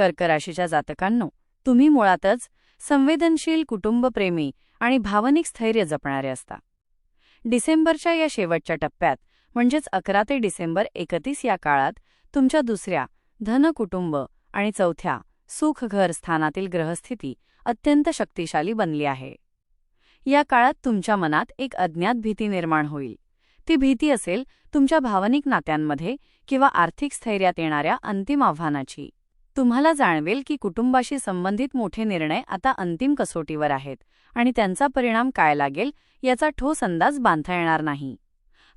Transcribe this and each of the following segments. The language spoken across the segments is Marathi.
कर्क राशीच्या जातकांनो तुम्ही मुळातच संवेदनशील कुटुंबप्रेमी आणि भावनिक स्थैर्य जपणारे असता. डिसेंबरच्या या शेवटच्या टप्प्यात म्हणजेच अकरा ते डिसेंबर एकतीस या काळात तुमच्या दुसऱ्या धन कुटुंब आणि चौथ्या सुख घर स्थानातील ग्रहस्थिती अत्यंत शक्तिशाली बनली आहे. या काळात तुमच्या मनात एक अज्ञात भीती निर्माण होईल. ती भीती असेल तुमच्या भावनिक नात्यांमध्ये किंवा आर्थिक स्थैर्यात येणाऱ्या अंतिम आव्हानाची. तुम्हाला जाणवेल की कुटुंबाशी संबंधित मोठे निर्णय आता अंतिम कसोटीवर आहेत आणि त्यांचा परिणाम काय लागेल याचा ठोस अंदाज बांधता येणार नाही.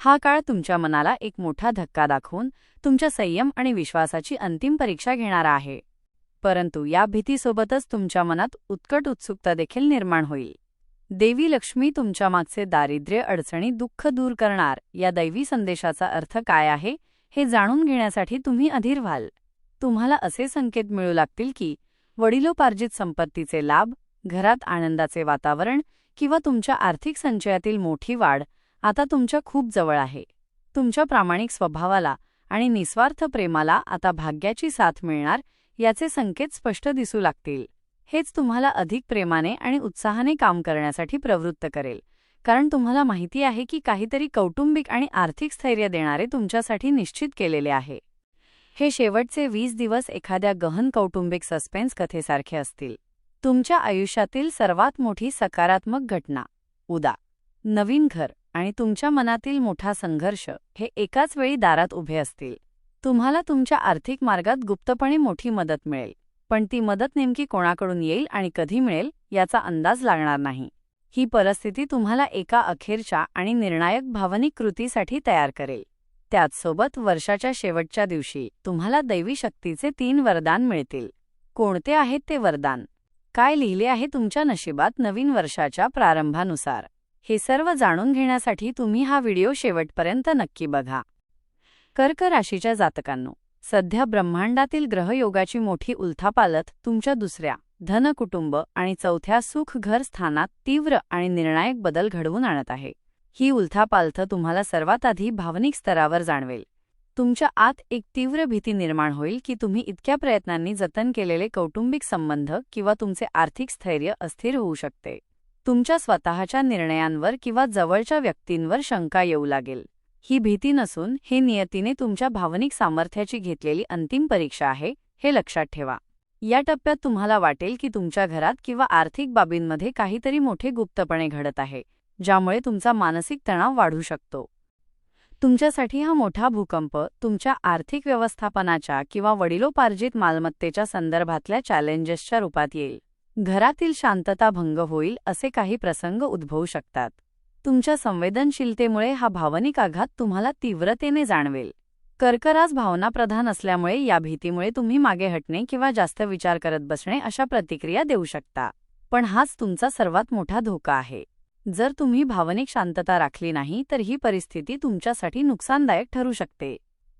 हा काळ तुमच्या मनाला एक मोठा धक्का दाखवून तुमच्या संयम आणि विश्वासाची अंतिम परीक्षा घेणारा आहे. परंतु या भीतीसोबतच तुमच्या मनात उत्कट उत्सुकता देखील निर्माण होईल. देवी लक्ष्मी तुमच्या मागचे दारिद्र्य अडचणी दुःख दूर करणार या दैवी संदेशाचा अर्थ काय आहे हे जाणून घेण्यासाठी तुम्ही अधीर व्हाल. तुम्हाला असे संकेत मिळू लागतील की वडिलोपार्जित संपत्तीचे लाभ घरात आनंदाचे वातावरण किंवा तुमच्या आर्थिक संचयातील मोठी वाढ आता तुमच्या खूप जवळ आहे. तुमच्या प्रामाणिक स्वभावाला आणि निस्वार्थ प्रेमाला आता भाग्याची साथ मिळणार याचे संकेत स्पष्ट दिसू लागतील. हेच तुम्हाला अधिक प्रेमाने आणि उत्साहाने काम करण्यासाठी प्रवृत्त करेल. कारण तुम्हाला माहिती आहे की काहीतरी कौटुंबिक आणि आर्थिक स्थैर्य देणारे तुमच्यासाठी निश्चित केलेले आहे. हे शेवटचे वीस दिवस एखाद्या गहन कौटुंबिक सस्पेन्स कथेसारखे असतील. तुमच्या आयुष्यातील सर्वात मोठी सकारात्मक घटना उदा. नवीन घर आणि तुमच्या मनातील मोठा संघर्ष हे एकाच वेळी दारात उभे असतील. तुम्हाला तुमच्या आर्थिक मार्गात गुप्तपणे मोठी मदत मिळेल पण ती मदत नेमकी कोणाकडून येईल आणि कधी मिळेल याचा अंदाज लागणार नाही. ही परिस्थिती तुम्हाला एका अखेरच्या आणि निर्णायक भावनिक कृतीसाठी तयार करेल. त्याचसोबत वर्षाच्या शेवटच्या दिवशी तुम्हाला दैवी शक्तीचे तीन वरदान मिळतील. कोणते आहेत ते वरदान? काय लिहिले आहे तुमच्या नशिबात नवीन वर्षाच्या प्रारंभानुसार? हे सर्व जाणून घेण्यासाठी तुम्ही हा व्हिडिओ शेवटपर्यंत नक्की बघा. कर्क राशीच्या जातकांनो सध्या ब्रह्मांडातील ग्रहयोगाची मोठी उलथापालत तुमच्या दुसऱ्या धन कुटुंब आणि चौथ्या सुख घर स्थानात तीव्र आणि निर्णायक बदल घडवून आणत आहे. ही उलथापालथ तुम्हाला सर्वात आधी भावनिक स्तरावर जाणवेल. तुमच्या आत एक तीव्र भीती निर्माण होईल की तुम्ही इतक्या प्रयत्नांनी जतन केलेले कौटुंबिक संबंध किंवा तुमचे आर्थिक स्थैर्य अस्थिर होऊ शकते. तुमच्या स्वतःच्या निर्णयांवर किंवा जवळच्या व्यक्तींवर शंका येऊ लागेल. ही भीती नसून हे नियतीने तुमच्या भावनिक सामर्थ्याची घेतलेली अंतिम परीक्षा आहे हे लक्षात ठेवा. या टप्प्यात तुम्हाला वाटेल की तुमच्या घरात किंवा आर्थिक बाबींमध्ये काहीतरी मोठे गुप्तपणे घडत आहे. ज्यामुळे तुमचा मानसिक तणाव वाढू शकतो. तुमच्यासाठी हा मोठा भूकंप तुमच्या आर्थिक व्यवस्थापनाच्या किंवा वडिलोपार्जित मालमत्तेच्या संदर्भातल्या चॅलेंजेसच्या रूपात येईल. घरातील शांतता भंग होईल असे काही प्रसंग उद्भवू शकतात. तुमच्या संवेदनशीलतेमुळे हा भावनिक आघात तुम्हाला तीव्रतेने जाणवेल. कर्करास भावनाप्रधान असल्यामुळे या भीतीमुळे तुम्ही मागे हटणे किंवा जास्त विचार करत बसणे अशा प्रतिक्रिया देऊ शकता. पण हाच तुमचा सर्वात मोठा धोका आहे. जर तुम्ही भावनिक शांतता राखली नाही तर ही परिस्थिती तुमच्यासाठी नुकसानदायक ठरू शकते.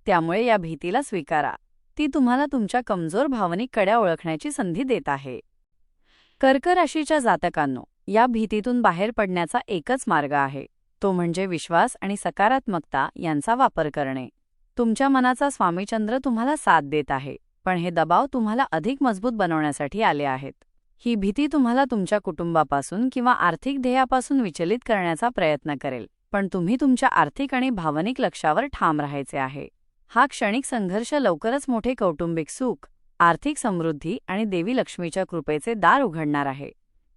त्यामुळे या भीतीला स्वीकारा. ती तुम्हाला तुमच्या कमजोर भावनिक कड्या ओळखण्याची संधी देत आहे. कर्क राशीच्या जातकांनो या भीतीतून बाहेर पडण्याचा एकच मार्ग आहे. तो म्हणजे विश्वास आणि सकारात्मकता यांचा वापर करणे. तुमच्या मनाचा स्वामीचंद्र तुम्हाला साथ देत आहे पण हे दबाव तुम्हाला अधिक मजबूत बनवण्यासाठी आले आहेत. ही भीती तुम्हाला तुमच्या कुटुंबापासून किंवा आर्थिक ध्येयापासून विचलित करण्याचा प्रयत्न करेल पण तुम्ही तुमच्या आर्थिक आणि भावनिक लक्षावर ठाम राहायचे आहे. हा क्षणिक संघर्ष लवकरच मोठे कौटुंबिक सुख आर्थिक समृद्धी आणि देवी लक्ष्मीच्या कृपेचे दार उघडणार आहे.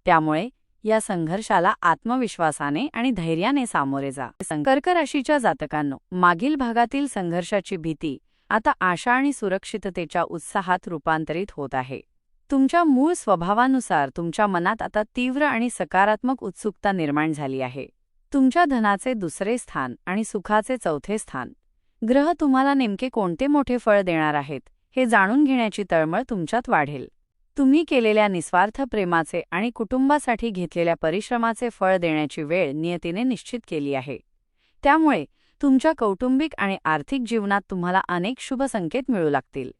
त्यामुळे या संघर्षाला आत्मविश्वासाने आणि धैर्याने सामोरे जा. कर्क राशीच्या जातकांनो मागील भागातील संघर्षाची भीती आता आशा आणि सुरक्षिततेच्या उत्साहात रूपांतरित होत आहे. तुमच्या मूळ स्वभावानुसार तुमच्या मनात आता तीव्र आणि सकारात्मक उत्सुकता निर्माण झाली आहे. तुमच्या धनाचे दुसरे स्थान आणि सुखाचे चौथे स्थान. ग्रह तुम्हाला नेमके कोणते मोठे फळ देणार आहेत हे जाणून घेण्याची तळमळ तुमच्यात वाढेल. तुम्ही केलेल्या निस्वार्थ प्रेमाचे आणि कुटुंबासाठी घेतलेल्या परिश्रमाचे फळ देण्याची वेळ नियतीने निश्चित केली आहे. त्यामुळे तुमच्या कौटुंबिक आणि आर्थिक जीवनात तुम्हाला अनेक शुभ संकेत मिळू लागतील.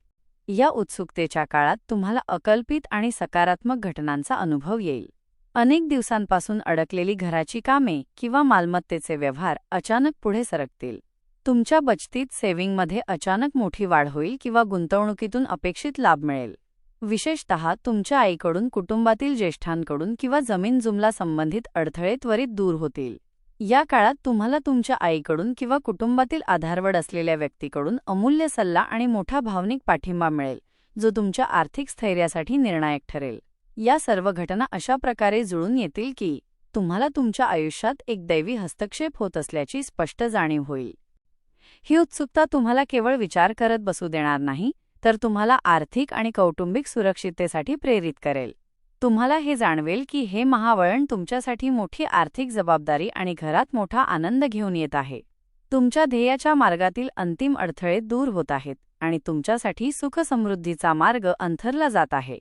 या उत्सुकतेच्या काळात तुम्हाला अकल्पित आणि सकारात्मक घटनांचा अनुभव येईल. अनेक दिवसांपासून अडकलेली घराची कामे किंवा मालमत्तेचे व्यवहार अचानक पुढे सरकतील. तुमच्या बचतीत सेव्हिंगमध्ये अचानक मोठी वाढ होईल किंवा गुंतवणुकीतून अपेक्षित लाभ मिळेल. विशेषतः तुमच्या आईकडून कुटुंबातील ज्येष्ठांकडून किंवा जमीन जुमला संबंधित अडथळे त्वरित दूर होतील. या काळात तुम्हाला तुमच्या आईकडून किंवा कुटुंबातील आधारवड असलेल्या व्यक्तीकडून अमूल्य सल्ला आणि मोठा भावनिक पाठिंबा मिळेल जो तुमच्या आर्थिक स्थैर्यासाठी निर्णायक ठरेल. या सर्व घटना अशा प्रकारे जुळून येतील की तुम्हाला तुमच्या आयुष्यात एक दैवी हस्तक्षेप होत असल्याची स्पष्ट जाणीव होईल. ही उत्सुकता तुम्हाला केवळ विचार करत बसू देणार नाही तर तुम्हाला आर्थिक आणि कौटुंबिक सुरक्षिततेसाठी प्रेरित करेल. तुम्हाला हे जाणवेल की हे महावळण तुमच्यासाठी मोठी आर्थिक जबाबदारी आणि घरात मोठा आनंद घेऊन येत आहे. तुमच्या ध्येयाच्या मार्गातील अंतिम अडथळे दूर होत आहेत आणि तुमच्यासाठी सुखसमृद्धीचा मार्ग अंथरला जात आहे.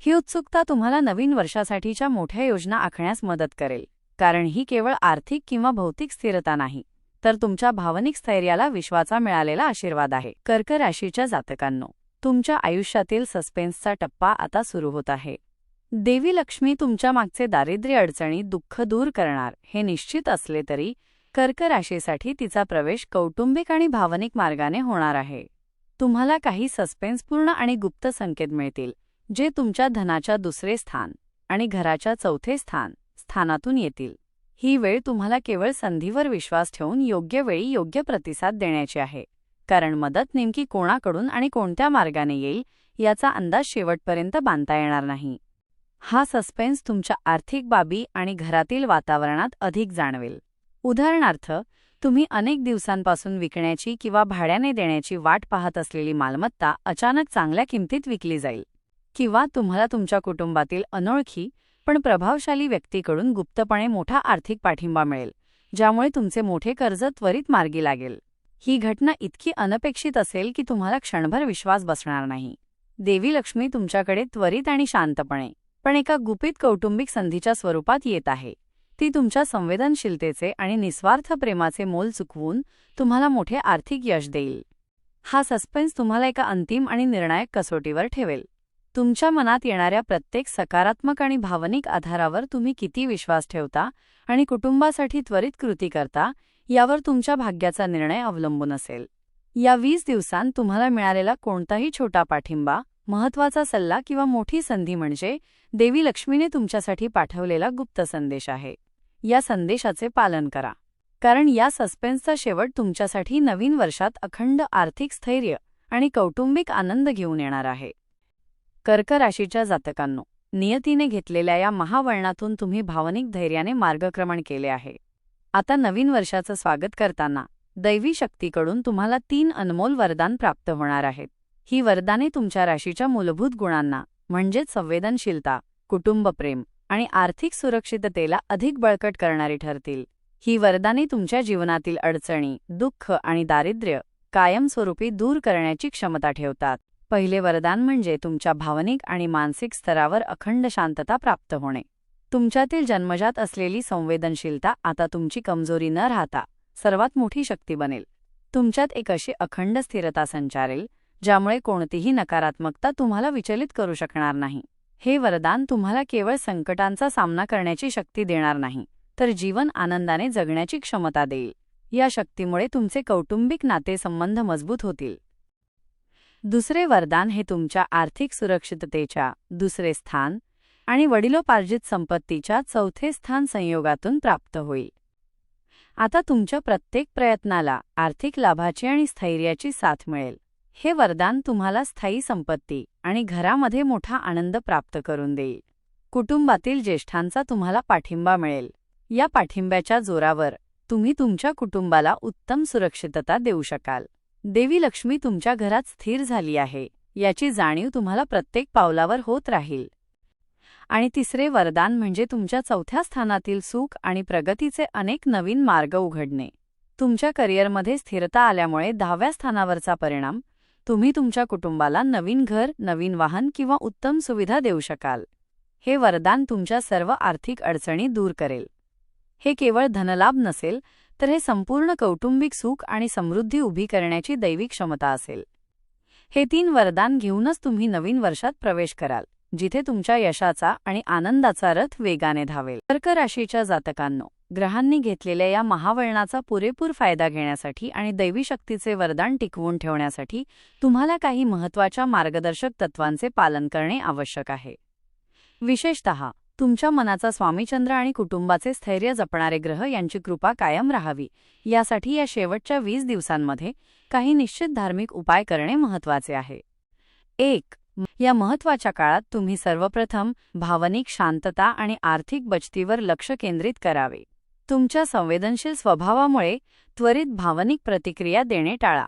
ही उत्सुकता तुम्हाला नवीन वर्षासाठीच्या मोठ्या योजना आखण्यास मदत करेल कारण ही केवळ आर्थिक किंवा भौतिक स्थिरता नाही तर तुमच्या भावनिक स्थैर्याला विश्वाचा मिळालेला आशीर्वाद आहे. कर्क राशीच्या जातकांनो तुमच्या आयुष्यातील सस्पेन्सचा टप्पा आता सुरू होत आहे. देवी लक्ष्मी तुमच्या मागचे दारिद्र्य अडचणी दुःख दूर करणार हे निश्चित असले तरी कर्क राशीसाठी तिचा प्रवेश कौटुंबिक आणि भावनिक मार्गाने होणार आहे. तुम्हाला काही सस्पेन्सपूर्ण आणि गुप्त संकेत मिळतील जे तुमच्या धनाच्या दुसरे स्थान आणि घराच्या चौथे स्थान स्थानातून येतील. ही वेळ तुम्हाला केवळ संधीवर विश्वास ठेवून योग्य वेळी योग्य प्रतिसाद देण्याची आहे. कारण मदत नेमकी कोणाकडून आणि कोणत्या मार्गाने येईल याचा अंदाज शेवटपर्यंत बांधता येणार नाही. हा सस्पेन्स तुमच्या आर्थिक बाबी आणि घरातील वातावरणात अधिक जाणवेल. उदाहरणार्थ तुम्ही अनेक दिवसांपासून विकण्याची किंवा भाड्याने देण्याची वाट पाहत असलेली मालमत्ता अचानक चांगल्या किमतीत विकली जाईल. किंवा तुम्हाला तुमच्या कुटुंबातील अनोळखी पण प्रभावशाली व्यक्तीकडून गुप्तपणे मोठा आर्थिक पाठिंबा मिळेल ज्यामुळे तुमचे मोठे कर्ज त्वरित मार्गी लागेल. ही घटना इतकी अनपेक्षित असेल की तुम्हाला क्षणभर विश्वास बसणार नाही. देवी लक्ष्मी तुमच्याकडे त्वरित आणि शांतपणे पण एका गुपित कौटुंबिक संधीच्या स्वरूपात येत आहे. ती तुमच्या संवेदनशीलतेचे आणि निस्वार्थ प्रेमाचे मोल चुकवून तुम्हाला मोठे आर्थिक यश देईल. हा सस्पेन्स तुम्हाला एका अंतिम आणि निर्णायक कसोटीवर ठेवेल. तुमच्या मनात येणाऱ्या प्रत्येक सकारात्मक आणि भावनिक आधारावर तुम्ही किती विश्वास ठेवता आणि कुटुंबासाठी त्वरित कृती करता यावर तुमच्या भाग्याचा निर्णय अवलंबून असेल. या वीस दिवसांत तुम्हाला मिळालेला कोणताही छोटा पाठिंबा महत्त्वाचा सल्ला किंवा मोठी संधी म्हणजे देवी लक्ष्मीने तुमच्यासाठी पाठवलेला गुप्त संदेश आहे. या संदेशाचे पालन करा. कारण या सस्पेन्सचा शेवट तुमच्यासाठी नवीन वर्षात अखंड आर्थिक स्थैर्य आणि कौटुंबिक आनंद घेऊन येणार आहे. कर्क राशीच्या जातकांनो नियतीने घेतलेल्या या महावळणातून तुम्ही भावनिक धैर्याने मार्गक्रमण केले आहे. आता नवीन वर्षाचं स्वागत करताना दैवी शक्तीकडून तुम्हाला तीन अनमोल वरदान प्राप्त होणार आहेत. ही वरदाने तुमच्या राशीच्या मूलभूत गुणांना म्हणजेच संवेदनशीलता कुटुंबप्रेम आणि आर्थिक सुरक्षिततेला अधिक बळकट करणारी ठरतील. ही वरदाने तुमच्या जीवनातील अडचणी दुःख आणि दारिद्र्य कायमस्वरूपी दूर करण्याची क्षमता ठेवतात. पहिले वरदान म्हणजे तुमच्या भावनिक आणि मानसिक स्तरावर अखंड शांतता प्राप्त होणे. तुमच्यातील जन्मजात असलेली संवेदनशीलता आता तुमची कमजोरी न राहता सर्वात मोठी शक्ती बनेल. तुमच्यात एक अशी अखंड स्थिरता संचारेल ज्यामुळे कोणतीही नकारात्मकता तुम्हाला विचलित करू शकणार नाही. हे वरदान तुम्हाला केवळ संकटांचा सामना करण्याची शक्ती देणार नाही तर जीवन आनंदाने जगण्याची क्षमता देईल. या शक्तीमुळे तुमचे कौटुंबिक नातेसंबंध मजबूत होतील. दुसरे वरदान हे तुमच्या आर्थिक सुरक्षिततेच्या दुसरे स्थान आणि वडिलोपार्जित संपत्तीच्या चौथे स्थान संयोगातून प्राप्त होईल. आता तुमच्या प्रत्येक प्रयत्नाला आर्थिक लाभाची आणि स्थैर्याची साथ मिळेल. हे वरदान तुम्हाला स्थायी संपत्ती आणि घरामध्ये मोठा आनंद प्राप्त करून देईल. कुटुंबातील ज्येष्ठांचा तुम्हाला पाठिंबा मिळेल. या पाठिंब्याच्या जोरावर तुम्ही तुमच्या कुटुंबाला उत्तम सुरक्षितता देऊ शकाल. देवी लक्ष्मी तुमच्या घरात स्थिर झाली आहे याची जाणीव तुम्हाला प्रत्येक पावलावर होत राहील. आणि तिसरे वरदान म्हणजे तुमच्या चौथ्या स्थानातील सुख आणि प्रगतीचे अनेक नवीन मार्ग उघडणे. तुमच्या करिअरमध्ये स्थिरता आल्यामुळे दहाव्या स्थानावरचा परिणाम तुम्ही तुमच्या कुटुंबाला नवीन घर नवीन वाहन किंवा उत्तम सुविधा देऊ शकाल. हे वरदान तुमच्या सर्व आर्थिक अडचणी दूर करेल. हे केवळ धनलाभ नसेल तर हे संपूर्ण कौटुंबिक सुख आणि समृद्धी उभी करण्याची दैविक क्षमता असेल. हे तीन वरदान घेऊनच तुम्ही नवीन वर्षात प्रवेश कराल जिथे तुमच्या यशाचा आणि आनंदाचा रथ वेगाने धावेल. कर्क राशीच्या जातकांनो ग्रहांनी घेतलेल्या या महावळणाचा पुरेपूर फायदा घेण्यासाठी आणि दैवी शक्तीचे वरदान टिकवून ठेवण्यासाठी तुम्हाला काही महत्त्वाच्या मार्गदर्शक तत्वांचे पालन करणे आवश्यक आहे. विशेषतः तुमच्या मनाचा स्वामीचंद्र आणि कुटुंबाचे स्थैर्य जपणारे ग्रह यांची कृपा कायम राहावी. यासाठी या शेवटच्या वीस दिवसांमध्ये काही निश्चित धार्मिक उपाय करणे महत्त्वाचे आहे. एक या महत्त्वाच्या काळात तुम्ही सर्वप्रथम भावनिक शांतता आणि आर्थिक बचतीवर लक्ष केंद्रित करावे. तुमच्या संवेदनशील स्वभावामुळे त्वरित भावनिक प्रतिक्रिया देणे टाळा.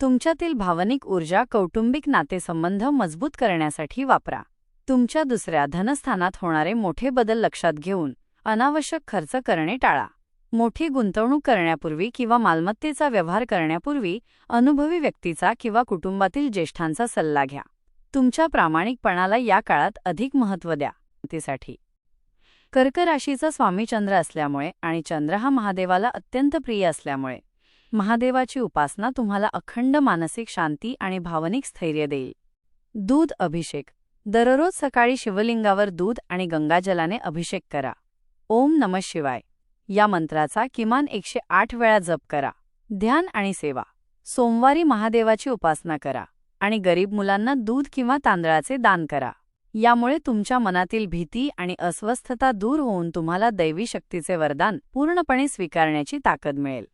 तुमच्यातील भावनिक ऊर्जा कौटुंबिक नातेसंबंध मजबूत करण्यासाठी वापरा. तुमच्या दुसऱ्या धनस्थानात होणारे मोठे बदल लक्षात घेऊन अनावश्यक खर्च करणे टाळा. मोठी गुंतवणूक करण्यापूर्वी किंवा मालमत्तेचा व्यवहार करण्यापूर्वी अनुभवी व्यक्तीचा किंवा कुटुंबातील ज्येष्ठांचा सल्ला घ्या. तुमच्या प्रामाणिकपणाला या काळात अधिक महत्त्व द्या. त्यासाठी कर्क राशीचा स्वामी चंद्र असल्यामुळे आणि चंद्र हा महादेवाला अत्यंत प्रिय असल्यामुळे महादेवाची उपासना तुम्हाला अखंड मानसिक शांती आणि भावनिक स्थैर्य देईल. दूध अभिषेक. दररोज सकाळी शिवलिंगावर दूध आणि गंगाजलाने अभिषेक करा. ओम नम शिवाय. या मंत्राचा किमान एकशे आठ वेळा जप करा. ध्यान आणि सेवा. सोमवारी महादेवाची उपासना करा आणि गरीब मुलांना दूध किंवा तांदळाचे दान करा. यामुळे तुमच्या मनातील भीती आणि अस्वस्थता दूर होऊन तुम्हाला दैवी शक्तीचे वरदान पूर्णपणे स्वीकारण्याची ताकद मिळेल.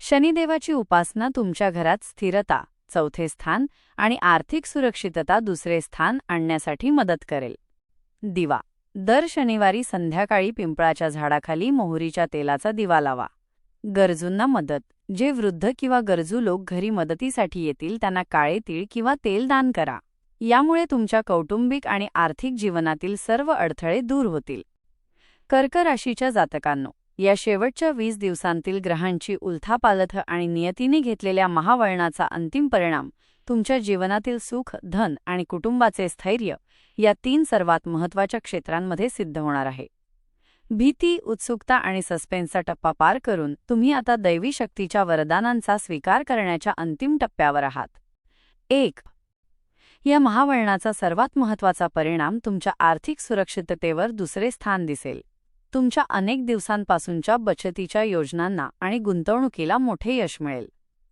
शनिदेवाची उपासना तुमच्या घरात स्थिरता चौथे स्थान आणि आर्थिक सुरक्षितता दुसरे स्थान आणण्यासाठी मदत करेल. दिवा. दर शनिवारी संध्याकाळी पिंपळाच्या झाडाखाली मोहरीच्या तेलाचा दिवा लावा. गरजूंना मदत. जे वृद्ध किंवा गरजू लोक घरी मदतीसाठी येतील त्यांना काळे तीळ किंवा तेल दान करा. यामुळे तुमच्या कौटुंबिक आणि आर्थिक जीवनातील सर्व अडथळे दूर होतील. कर्क राशीच्या जातकांनो या शेवटच्या वीस दिवसांतील ग्रहांची उलथापालथ आणि नियतीने घेतलेल्या महावळणाचा अंतिम परिणाम तुमच्या जीवनातील सुख धन आणि कुटुंबाचे स्थैर्य या तीन सर्वात महत्त्वाच्या क्षेत्रांमध्ये सिद्ध होणार आहे. भीती उत्सुकता आणि सस्पेन्सचा टप्पा पार करून तुम्ही आता दैवी शक्तीच्या वरदानांचा स्वीकार करण्याच्या अंतिम टप्प्यावर आहात. एक या महावळणाचा सर्वात महत्त्वाचा परिणाम तुमच्या आर्थिक सुरक्षिततेवर दुसरे स्थान दिसेल. तुमच्या अनेक दिवसांपासूनच्या बचतीच्या योजनांना आणि गुंतवणुकीला मोठे यश मिळेल.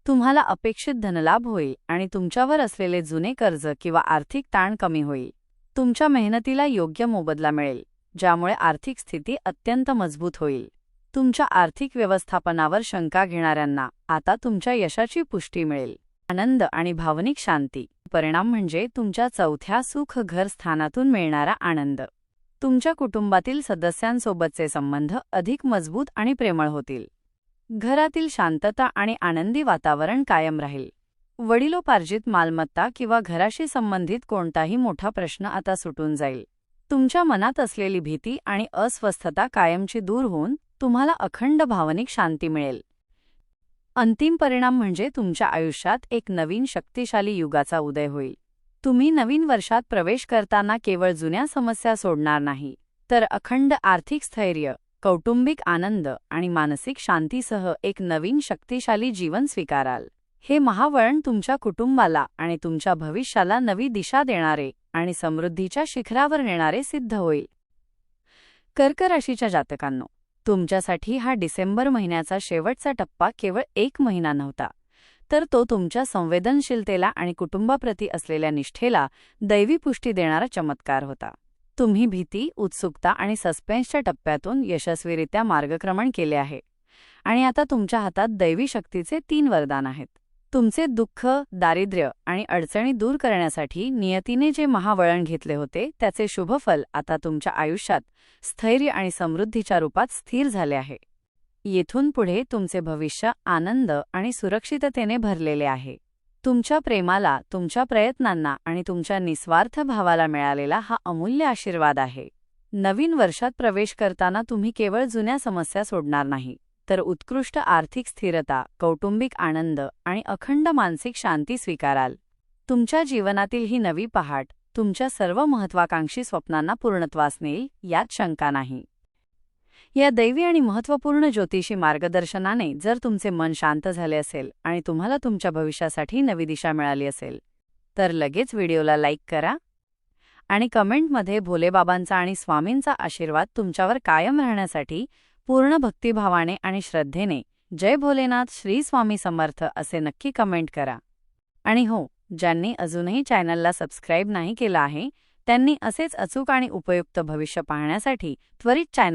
तुम्हाला अपेक्षित धनलाभ होईल आणि तुमच्यावर असलेले जुने कर्ज किंवा आर्थिक ताण कमी होईल. तुमच्या मेहनतीला योग्य मोबदला मिळेल ज्यामुळे आर्थिक स्थिती अत्यंत मजबूत होईल. तुमच्या आर्थिक व्यवस्थापनावर शंका घेणाऱ्यांना आता तुमच्या यशाची पुष्टी मिळेल. आनंद आणि भावनिक शांती. परिणाम म्हणजे तुमच्या चौथ्या सुख घर स्थानातून मिळणारा आनंद. तुमच्या कुटुंबातील सदस्यांसोबतचे संबंध अधिक मजबूत आणि प्रेमळ होतील. घरातील शांतता आणि आनंदी वातावरण कायम राहील. वडिलोपार्जित मालमत्ता किंवा घराशी संबंधित कोणताही मोठा प्रश्न आता सुटून जाईल. तुमच्या मनात असलेली भीती आणि अस्वस्थता कायमची दूर होऊन तुम्हाला अखंड भावनिक शांती मिळेल. अंतिम परिणाम म्हणजे तुमच्या आयुष्यात एक नवीन शक्तिशाली युगाचा उदय होईल. तुम्ही नवीन वर्षात प्रवेश करताना केवळ जुन्या समस्या सोडणार नाही तर अखंड आर्थिक स्थैर्य कौटुंबिक आनंद आणि मानसिक शांतीसह एक नवीन शक्तिशाली जीवन स्वीकाराल. हे महावळण तुमच्या कुटुंबाला आणि तुमच्या भविष्याला नवी दिशा देणारे आणि समृद्धीच्या शिखरावर नेणारे सिद्ध होईल. कर्क राशीच्या जातकांनो तुमच्यासाठी हा डिसेंबर महिन्याचा शेवटचा टप्पा केवळ एक महिना नव्हता. तर तो तुमच्या संवेदनशीलतेला आणि कुटुंबाप्रती असलेल्या निष्ठेला दैवी पुष्टी देणारा चमत्कार होता. तुम्ही भीती उत्सुकता आणि सस्पेन्सच्या टप्प्यातून यशस्वीरित्या मार्गक्रमण केले आहे. आणि आता तुमच्या हातात दैवी शक्तीचे तीन वरदान आहेत. तुमचे दुःख दारिद्र्य आणि अडचणी दूर करण्यासाठी नियतीने जे महावळण घेतले होते त्याचे शुभफल आता तुमच्या आयुष्यात स्थैर्य आणि समृद्धीच्या रूपात स्थिर झाले आहे. येथून पुढे तुमचे भविष्य आनंद आणि सुरक्षिततेने भरलेले आहे. तुमच्या प्रेमाला तुमच्या प्रयत्नांना आणि तुमच्या निस्वार्थ भावाला मिळालेला हा अमूल्य आशीर्वाद आहे. नवीन वर्षात प्रवेश करताना तुम्ही केवळ जुन्या समस्या सोडणार नाही. तर उत्कृष्ट आर्थिक स्थिरता कौटुंबिक आनंद आणि अखंड मानसिक शांती स्वीकाराल. तुमच्या जीवनातील ही नवी पहाट तुमच्या सर्व महत्वाकांक्षी स्वप्नांना पूर्णत्वास नेईल यात शंका नाही. या दैवी आणि महत्त्वपूर्ण ज्योतिषी मार्गदर्शनाने जर तुमचे मन शांत झाले असेल आणि तुम्हाला तुमच्या भविष्यासाठी नवी दिशा मिळाली असेल तर लगेच व्हिडिओला लाईक करा आणि कमेंटमध्ये भोलेबाबांचा आणि स्वामींचा आशीर्वाद तुमच्यावर कायम राहण्यासाठी पूर्ण भक्तिभावाने आणि श्रद्धेने जय भोलेनाथ श्री स्वामी समर्थ असे नक्की कमेंट करा. आणि हो ज्यांनी अजूनही चॅनलला सबस्क्राईब नाही केलं आहे त्यांनी असेच अचूक आणि उपयुक्त भविष्य पाहण्यासाठी त्वरित चॅनल